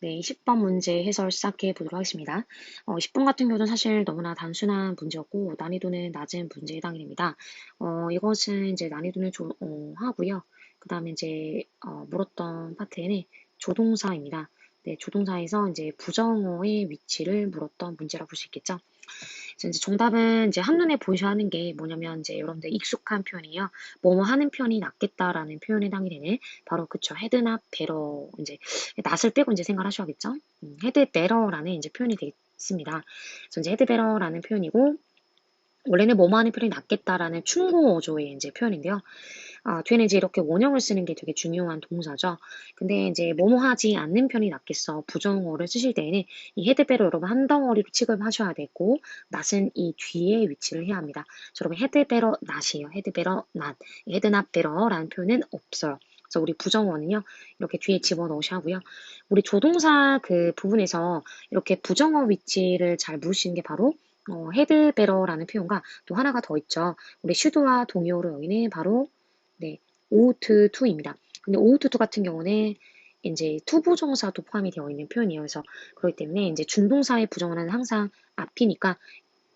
네, 10번 문제 해설 시작해 보도록 하겠습니다. 어, 10번 같은 경우는 사실 너무나 단순한 문제였고 난이도는 낮은 문제에 해당이 됩니다. 어, 이것은 이제 난이도는 조, 어, 하고요. 그 다음에 이제 어, 물었던 파트에는 조동사입니다. 네, 조동사에서 이제 부정어의 위치를 물었던 문제라고 볼 수 있겠죠. 이제 정답은 이제 한눈에 보셔야 하는 게 뭐냐면 이제 여러분들 익숙한 표현이에요. 뭐뭐 하는 편이 낫겠다라는 표현에 해당이 되는 바로 그쵸 헤드나 베러 이제 낫을 빼고 이제 생각하셔야겠죠. 음, 헤드 베러라는 이제 표현이 되겠습니다. 그래서 이제 헤드 베러라는 표현이고 원래는 뭐뭐 하는 편이 낫겠다라는 충고 어조의 이제 표현인데요. 아, 뒤에는 이제 이렇게 원형을 쓰는 게 되게 중요한 동사죠. 근데 이제 뭐뭐 하지 않는 편이 낫겠어. 부정어를 쓰실 때에는 이 헤드베러 여러분 한 덩어리로 취급하셔야 되고 낫은 이 뒤에 위치를 해야 합니다. 여러분 헤드베러 낫이에요. 헤드베러 낫. 헤드낫베러라는 표현은 없어요. 그래서 우리 부정어는요, 이렇게 뒤에 집어넣으셔야 하고요. 우리 조동사 그 부분에서 이렇게 부정어 위치를 잘 물으시는 게 바로 어, 헤드베러라는 표현과 또 하나가 더 있죠. 우리 슈드와 동의어로 여기는 바로 네, 오우트 투입니다. 근데 오우트 투 같은 경우는 이제 투부정사도 포함이 되어 있는 표현이에요. 그래서 그렇기 때문에 이제 준동사의 부정어는 항상 앞이니까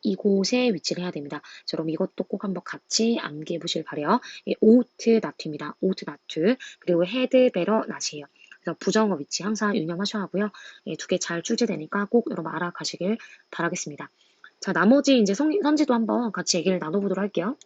이곳에 위치를 해야 됩니다. 자, 여러분 이것도 꼭 한번 같이 암기해 보실 바래요. 예, 오우트 나투입니다. 오우트 나투 그리고 헤드 베러 나시에요. 그래서 부정어 위치 항상 유념하셔야 하고요. 예, 두개 잘 출제되니까 꼭 여러분 알아가시길 바라겠습니다. 자, 나머지 이제 성, 선지도 한번 같이 얘기를 나눠보도록 할게요.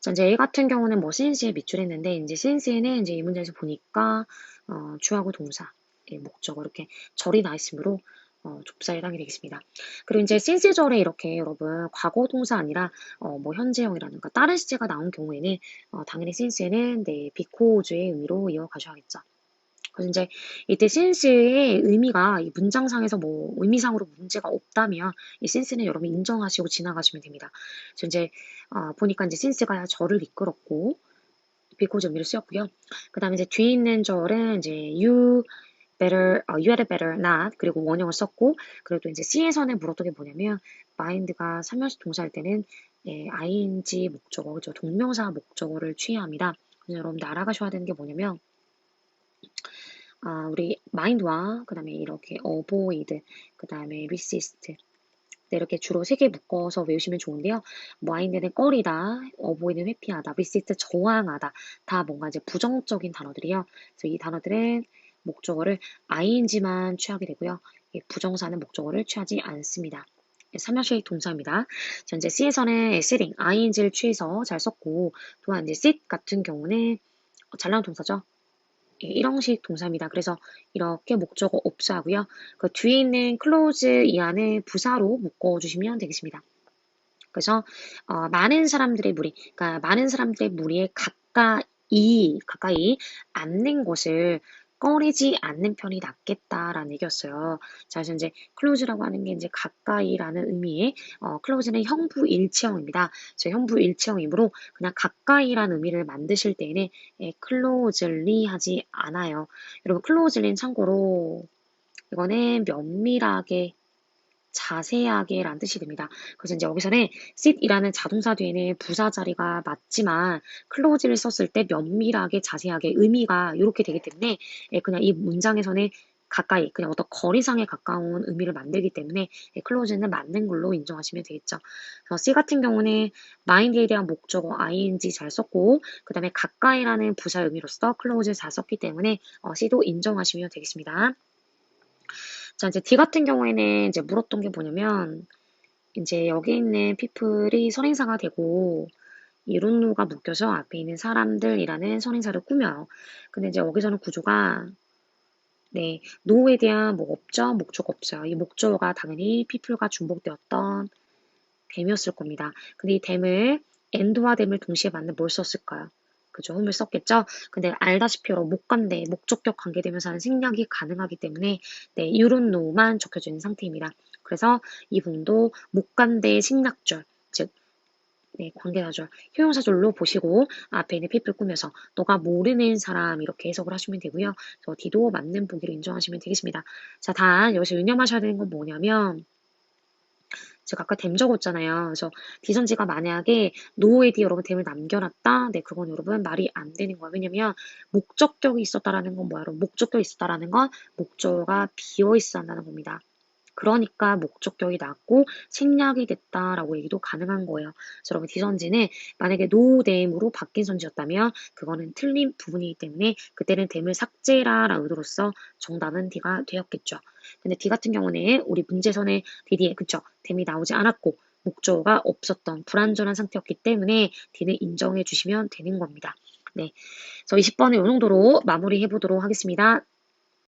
자, 이제 A 같은 경우는 뭐 since에 밑줄했는데 이제 since는 이제 이 문제에서 보니까 어, 주하고 동사, 예, 목적어 이렇게 절이 나 있으므로 어, 좁사에 해당이 되겠습니다. 그리고 이제 since 절에 이렇게 여러분 과거 동사 아니라 어, 뭐 현재형이라든가 다른 시제가 나온 경우에는 어, 당연히 since는 네, because의 의미로 이어가셔야겠죠. 이제 이때 since의 의미가 이 문장상에서 뭐 의미상으로 문제가 없다면 이 since는 여러분 인정하시고 지나가시면 됩니다. 그래서 이제 어, 보니까 이제 since가 절을 이끌었고 because 의미를 쓰였고요. 그 다음에 이제 뒤에 있는 절은 이제 you better, 어, you had better not 그리고 원형을 썼고 그리고 또 이제 C에서는 물었던 게 뭐냐면 mind가 3년식 동사일 때는 예, ing 목적어, 그죠? 동명사 목적어를 취해야 합니다. 그래서 여러분들 알아가셔야 되는 게 뭐냐면 아, 우리 mind와 그 다음에 이렇게 avoid, 그 다음에 resist 네, 이렇게 주로 세 개 묶어서 외우시면 좋은데요. mind는 꺼리다, avoid는 회피하다, resist 저항하다 다 뭔가 이제 부정적인 단어들이에요. 그래서 이 단어들은 목적어를 ing만 취하게 되고요. 부정사는 목적어를 취하지 않습니다. 3형식 동사입니다. 현재 C에서는 sitting, ing를 취해서 잘 썼고 또한 이제 sit 같은 경우는 잘 나온 동사죠. 예, 일형식 동사입니다. 그래서 이렇게 목적어 없어하고요. 그 뒤에 있는 close 이하는 부사로 묶어주시면 되겠습니다. 그래서 어, 많은 사람들의 무리, 그러니까 많은 사람들의 무리에 가까이 가까이 앉는 곳을 꺼리지 않는 편이 낫겠다라는 얘기였어요. 자, 그래서 이제 close라고 하는 게 이제 가까이라는 의미의 어, close는 형부 일체형입니다. 저 형부 일체형이므로 그냥 가까이라는 의미를 만드실 때에는 예, closely 하지 않아요. 여러분 closely는 참고로 이거는 면밀하게 자세하게 라는 뜻이 됩니다. 그래서 이제 여기서는 sit이라는 자동사 뒤에는 부사 자리가 맞지만 close를 썼을 때 면밀하게 자세하게 의미가 이렇게 되기 때문에 예, 그냥 이 문장에서는 가까이 그냥 어떤 거리상에 가까운 의미를 만들기 때문에 예, close는 맞는 걸로 인정하시면 되겠죠. 그래서 C 같은 경우는 mind에 대한 목적어 ing 잘 썼고 그 다음에 가까이라는 부사 의미로서 close 잘 썼기 때문에 어, C도 인정하시면 되겠습니다. 자, 이제 D 같은 경우에는 이제 물었던 게 뭐냐면, 이제 여기 있는 people이 선행사가 되고, 이룬누가 묶여서 앞에 있는 사람들이라는 선행사를 꾸며요. 근데 이제 여기서는 구조가, 네, 노에 대한 뭐 없죠? 목적 없어요. 이 목적어가 당연히 people과 중복되었던 댐이었을 겁니다. 근데 이 댐을 end와 댐을 동시에 맞는 뭘 썼을까요? 그죠? 홈을 썼겠죠? 근데 알다시피 여러분 목관대, 목적격 관계되면서 하는 생략이 가능하기 때문에 네, 이런 노만 적혀져 있는 상태입니다. 그래서 이 부분도 목관대 생략절, 즉 네, 관계사절, 효용사절로 보시고 앞에 있는 people 꾸며서 너가 모르는 사람 이렇게 해석을 하시면 되고요. 저 D도 맞는 보기로 인정하시면 되겠습니다. 자, 단 여기서 유념하셔야 되는 건 뭐냐면 제가 아까 댐 적었잖아요. 그래서 디선지가 만약에 노에 뒤에 여러분 댐을 남겨놨다? 네, 그건 여러분 말이 안 되는 거예요. 왜냐면 목적격이 있었다라는 건 뭐야? 목적격이 있었다라는 건 목적어가 비어 있어야 한다는 겁니다. 그러니까 목적격이 낮고 생략이 됐다라고 얘기도 가능한 거예요. 여러분 디선지는 만약에 노댐으로 바뀐 선지였다면 그거는 틀린 부분이기 때문에 그때는 댐을 삭제라라는 의도로서 정답은 D가 되었겠죠. 근데 D 같은 경우는 우리 문제선에 DD에 그쵸 댐이 나오지 않았고 목적어가 없었던 불완전한 상태였기 때문에 D는 인정해 주시면 되는 겁니다. 네. 그래서 20번은 이 정도로 마무리해 보도록 하겠습니다.